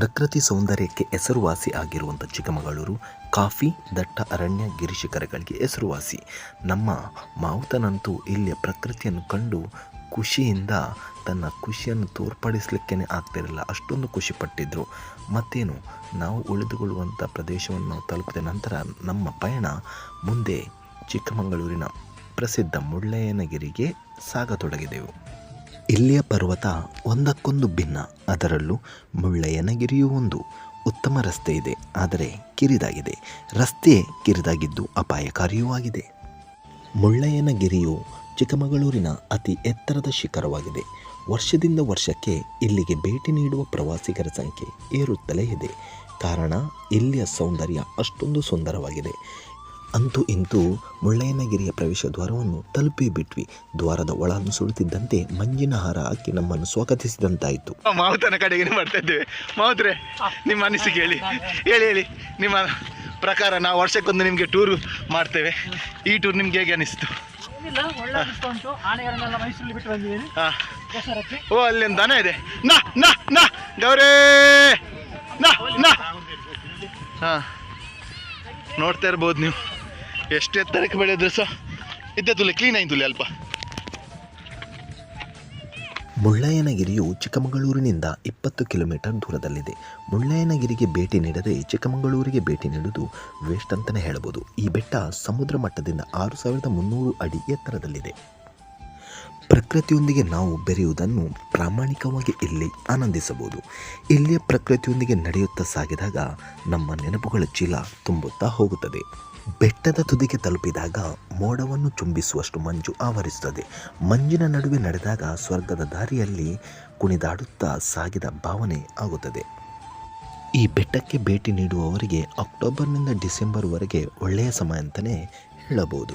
ಪ್ರಕೃತಿ ಸೌಂದರ್ಯಕ್ಕೆ ಹೆಸರುವಾಸಿ ಆಗಿರುವಂಥ ಚಿಕ್ಕಮಗಳೂರು ಕಾಫಿ ದಟ್ಟ ಅರಣ್ಯ ಗಿರಿಶಿಖರಗಳಿಗೆ ಹೆಸರುವಾಸಿ. ನಮ್ಮ ಮಾವುತನಂತೂ ಇಲ್ಲಿಯ ಪ್ರಕೃತಿಯನ್ನು ಕಂಡು ಖುಷಿಯಿಂದ ತನ್ನ ಖುಷಿಯನ್ನು ತೋರ್ಪಡಿಸಲಿಕ್ಕೇ ಆಗ್ತಿರಲಿಲ್ಲ. ಅಷ್ಟೊಂದು ಖುಷಿಪಟ್ಟಿದ್ದರು ಮತ್ತೇನು, ನಾವು ಉಳಿದುಕೊಳ್ಳುವಂಥ ಪ್ರದೇಶವನ್ನು ತಲುಪಿದ ನಂತರ ನಮ್ಮ ಪಯಣ ಮುಂದೆ ಚಿಕ್ಕಮಗಳೂರಿನ ಪ್ರಸಿದ್ಧ ಮುಳ್ಳಯ್ಯನಗಿರಿಗೆ ಸಾಗತೊಡಗಿದೆವು. ಇಲ್ಲಿಯ ಪರ್ವತ ಒಂದಕ್ಕೊಂದು ಭಿನ್ನ, ಅದರಲ್ಲೂ ಮುಳ್ಳಯ್ಯನಗಿರಿಯೂ ಒಂದು. ಉತ್ತಮ ರಸ್ತೆ ಇದೆ, ಆದರೆ ಕಿರಿದಾಗಿದೆ. ರಸ್ತೆ ಕಿರಿದಾಗಿದ್ದು ಅಪಾಯಕಾರಿಯೂ ಆಗಿದೆ. ಮುಳ್ಳಯ್ಯನಗಿರಿಯು ಚಿಕ್ಕಮಗಳೂರಿನ ಅತಿ ಎತ್ತರದ ಶಿಖರವಾಗಿದೆ. ವರ್ಷದಿಂದ ವರ್ಷಕ್ಕೆ ಇಲ್ಲಿಗೆ ಭೇಟಿ ನೀಡುವ ಪ್ರವಾಸಿಗರ ಸಂಖ್ಯೆ ಏರುತ್ತಲೇ ಇದೆ. ಕಾರಣ, ಇಲ್ಲಿಯ ಸೌಂದರ್ಯ ಅಷ್ಟೊಂದು ಸುಂದರವಾಗಿದೆ. ಅಂತೂ ಇಂತೂ ಮುಳ್ಳಯ್ಯನಗಿರಿಯ ಪ್ರವೇಶ ದ್ವಾರವನ್ನು ತಲುಪಿ ಬಿಟ್ವಿ. ದ್ವಾರದ ಒಳನ್ನು ಸುಳುತ್ತಿದ್ದಂತೆ ಮಂಜಿನ ಹಾರ ಹಾಕಿ ನಮ್ಮನ್ನು ಸ್ವಾಗತಿಸಿದಂತಾಯಿತು. ಮಾವುತನ ಕಡೆಗೆ ಮಾಡ್ತಾ ಇದ್ದೇವೆ? ಮಾವುತ್ರೆ ನಿಮ್ಮ ಅನಿಸಿಕೆ ಹೇಳಿ. ಹೇಳಿ ಹೇಳಿ. ನಿಮ್ಮ ಪ್ರಕಾರ ನಾವು ವರ್ಷಕ್ಕೊಂದು ನಿಮಗೆ ಟೂರ್ ಮಾಡ್ತೇವೆ. ಈ ಟೂರ್ ನಿಮ್ಗೆ ಹೇಗೆ ಅನಿಸ್ತು? ಓ ಅಲ್ಲಿ ಒಂದು ದನ ಇದೆ. ನಾ ನಾ ನಾ ಗೌರೇ! ನಾ ನಾ. ಹಾ. ನೋಡ್ತಾ ಇರ್ಬೋದು ನೀವು. ಎಷ್ಟು ಎತ್ತರಕ್ಕೆ ಬೆಳೆದ್ರೆ ಸಹ ಇದ್ದೆ ತುಲೆ ಕ್ಲೀನ್ ಆಯ್ತು ಅಲ್ಪ. ಮುಳ್ಳಯ್ಯನಗಿರಿಯು ಚಿಕ್ಕಮಗಳೂರಿನಿಂದ ಇಪ್ಪತ್ತು ಕಿಲೋಮೀಟರ್ ದೂರದಲ್ಲಿದೆ. ಮುಳ್ಳಯ್ಯನಗಿರಿಗೆ ಭೇಟಿ ನೀಡದೆ ಚಿಕ್ಕಮಗಳೂರಿಗೆ ಭೇಟಿ ನೀಡುವುದು ವೇಸ್ಟ್ ಅಂತಲೇ ಹೇಳಬಹುದು. ಈ ಬೆಟ್ಟ ಸಮುದ್ರ ಮಟ್ಟದಿಂದ ಆರು ಸಾವಿರದ ಮುನ್ನೂರು ಅಡಿ ಎತ್ತರದಲ್ಲಿದೆ. ಪ್ರಕೃತಿಯೊಂದಿಗೆ ನಾವು ಬೆರೆಯುವುದನ್ನು ಪ್ರಾಮಾಣಿಕವಾಗಿ ಇಲ್ಲಿ ಆನಂದಿಸಬಹುದು. ಇಲ್ಲಿಯ ಪ್ರಕೃತಿಯೊಂದಿಗೆ ನಡೆಯುತ್ತಾ ಸಾಗಿದಾಗ ನಮ್ಮ ನೆನಪುಗಳ ಚೀಲ ತುಂಬುತ್ತಾ ಹೋಗುತ್ತದೆ. ಬೆಟ್ಟದ ತುದಿಗೆ ತಲುಪಿದಾಗ ಮೋಡವನ್ನು ಚುಂಬಿಸುವಷ್ಟು ಮಂಜು ಆವರಿಸುತ್ತದೆ. ಮಂಜಿನ ನಡುವೆ ನಡೆದಾಗ ಸ್ವರ್ಗದ ದಾರಿಯಲ್ಲಿ ಕುಣಿದಾಡುತ್ತಾ ಸಾಗಿದ ಭಾವನೆ ಆಗುತ್ತದೆ. ಈ ಬೆಟ್ಟಕ್ಕೆ ಭೇಟಿ ನೀಡುವವರಿಗೆ ಅಕ್ಟೋಬರ್ನಿಂದ ಡಿಸೆಂಬರ್ವರೆಗೆ ಒಳ್ಳೆಯ ಸಮಯ ಅಂತಲೇ ಹೇಳಬಹುದು.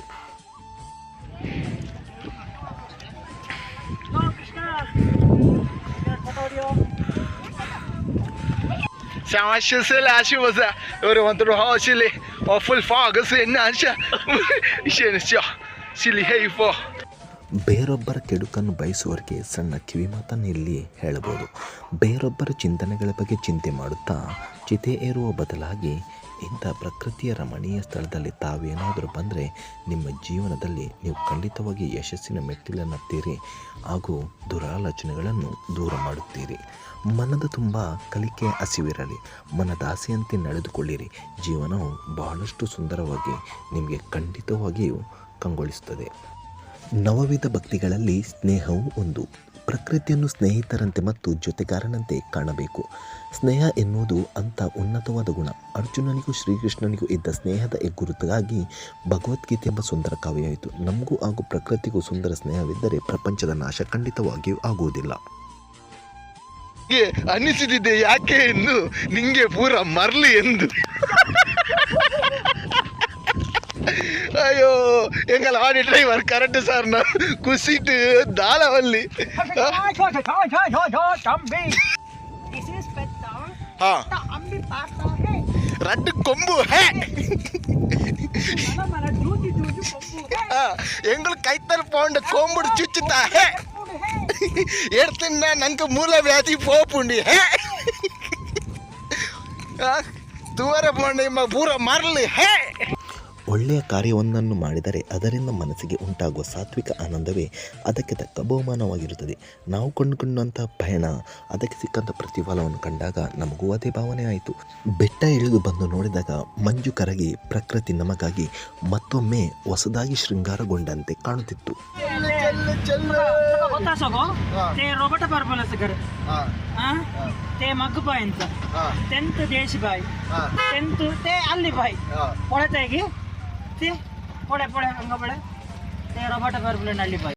Samaşısı laşımıza öyle vanturu ha şili o full så innan så känns jag şili på ಬೇರೊಬ್ಬರ ಕೆಡುಕನ್ನು ಬಯಸುವವರಿಗೆ ಸಣ್ಣ ಕಿವಿಮಾತನ್ನು ಇಲ್ಲಿ ಹೇಳಬಹುದು ಬೇರೊಬ್ಬರ ಚಿಂತನೆಗಳ ಬಗ್ಗೆ ಚಿಂತೆ ಮಾಡುತ್ತಾ ಚಿತೆ ಏರುವ ಬದಲಾಗಿ ಇಂಥ ಪ್ರಕೃತಿಯ ರಮಣೀಯ ಸ್ಥಳದಲ್ಲಿ ತಾವೇನಾದರೂ ಬಂದರೆ ನಿಮ್ಮ ಜೀವನದಲ್ಲಿ ನೀವು ಖಂಡಿತವಾಗಿ ಯಶಸ್ಸಿನ ಮೆಟ್ಟಿಲನ್ನುತ್ತೀರಿ ಹಾಗೂ ದುರಾಲೋಚನೆಗಳನ್ನು ದೂರ ಮಾಡುತ್ತೀರಿ. ಮನದ ತುಂಬ ಕಲಿಕೆ ಹಸಿವಿರಲಿ ಮನದಾಸೆಯಂತೆ ನಡೆದುಕೊಳ್ಳಿರಿ. ಜೀವನವು ಬಹಳಷ್ಟು ಸುಂದರವಾಗಿ ನಿಮಗೆ ಖಂಡಿತವಾಗಿಯೂ ಕಂಗೊಳಿಸುತ್ತದೆ. ನವವಿಧ ಭಕ್ತಿಗಳಲ್ಲಿ ಸ್ನೇಹವು ಒಂದು. ಪ್ರಕೃತಿಯನ್ನು ಸ್ನೇಹಿತರಂತೆ ಮತ್ತು ಜೊತೆಗಾರನಂತೆ ಕಾಣಬೇಕು. ಸ್ನೇಹ ಎನ್ನುವುದು ಅಂಥ ಉನ್ನತವಾದ ಗುಣ. ಅರ್ಜುನನಿಗೂ ಶ್ರೀಕೃಷ್ಣನಿಗೂ ಇದ್ದ ಸ್ನೇಹದ ಹೆಗ್ಗುರುತಾಗಿ ಭಗವದ್ಗೀತೆ ಎಂಬ ಸುಂದರ ಕಾವ್ಯವಾಯಿತು. ನಮಗೂ ಹಾಗೂ ಪ್ರಕೃತಿಗೂ ಸುಂದರ ಸ್ನೇಹವಿದ್ದರೆ ಪ್ರಪಂಚದ ನಾಶ ಖಂಡಿತವಾಗಿಯೂ ಆಗುವುದಿಲ್ಲ. ಗೆ ಅನ್ನಿಸುತ್ತಿದೆ ಯಾಕೆ ಎಂದು ನಿಂಗೆ ಪೂರ ಮರಲಿ ಎಂದು. எங்கள் ஆடி டிரைவர் கரண்ட் சார் நான் குசிட்டு தாளவல்லி. ரெண்டு கொம்பு எங்களுக்கு கைத்தல் போண்ட கோம்புடு சுச்சுதா எடுத்துன்னா நங்க மூல வியாதி போப்புண்டி தூர போண்டியம்மா பூரா மரலு ஹே. ಒಳ್ಳೆಯ ಕಾರ್ಯವೊಂದನ್ನು ಮಾಡಿದರೆ ಅದರಿಂದ ಮನಸ್ಸಿಗೆ ಉಂಟಾಗುವ ಸಾತ್ವಿಕ ಆನಂದವೇ ಅದಕ್ಕೆ ತಕ್ಕ ಬಹುಮಾನವಾಗಿರುತ್ತದೆ ನಾವು ಕೊಂಡುಕೊಂಡಂಥ ಪಯಣ ಅದಕ್ಕೆ ಸಿಕ್ಕಂಥ ಪ್ರತಿಫಲವನ್ನು ಕಂಡಾಗ ನಮಗೂ ಅದೇ ಭಾವನೆ ಆಯಿತು ಬೆಟ್ಟ ಇಳಿದು ಬಂದು ನೋಡಿದಾಗ ಮಂಜು ಕರಗಿ ಪ್ರಕೃತಿ ನಮಗಾಗಿ ಮತ್ತೊಮ್ಮೆ ಹೊಸದಾಗಿ ಶೃಂಗಾರಗೊಂಡಂತೆ ಕಾಣುತ್ತಿತ್ತು ಗೊತ್ತಾ ಸಗೋ ಹಾ. ते रोबोट पर्पल सगर ಹಾ ते मग बाय ಹಾ ಟೆಂತ್ ದೇಶ ಬಾಯ್ ಹಾ ಟೆಂತ್ ते ಅಲ್ಲಿ ಬಾಯ್ ಹಾ போட போட அங்கே போட ரோபோட்டை பருப்பில் நல்லிப்பாய்